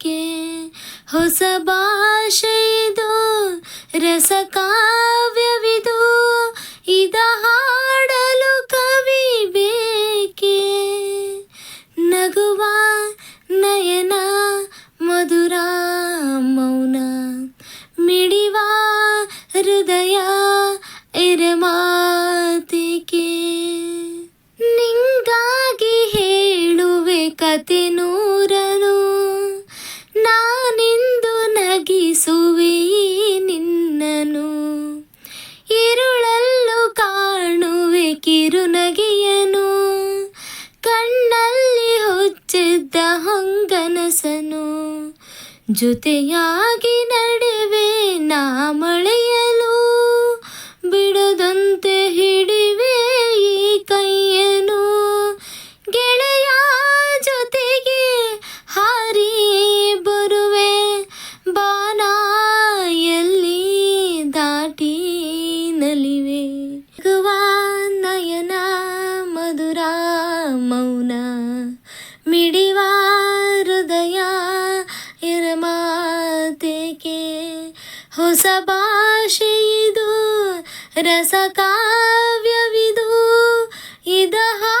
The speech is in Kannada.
ಕೆ ಹೊಸ ಭಾಷೆ ಇದು ರಸಕಾವ್ಯವಿದು ಇದ ಹಾಡಲು ಕವಿ ಬೇಕೆ? ನಗುವ ನಯನ, ಮಧುರ ಮೌನ, ಮಿಡಿವ ಹೃದಯ ಎರಮಾತಿಕೆ ನಿಂಗಾಗಿ ಹೇಳುವೆ ಕತೆ ನೂರನು ಸುವೆ ನಿನ್ನನು ಇರುಳಲ್ಲೂ ಕಾಣುವೆ ಕಿರುನಗೆಯನು. ಕಣ್ಣಲ್ಲಿ ಹುಚ್ಚಿದ್ದ ಹಂಗನಸನು. ಜೊತೆಯಾಗಿ ನಡೆ ನಲಿವೆ ನಗುವ ನಯನ ಮಧುರ ಮೌನ ಮಿಡಿವ ಹೃದಯ ಇರಮಾತೆಗೆ ಹೊಸ ಭಾಷೆ ಇದು ರಸಕಾವ್ಯವಿದು ಇದ ಹಾಡು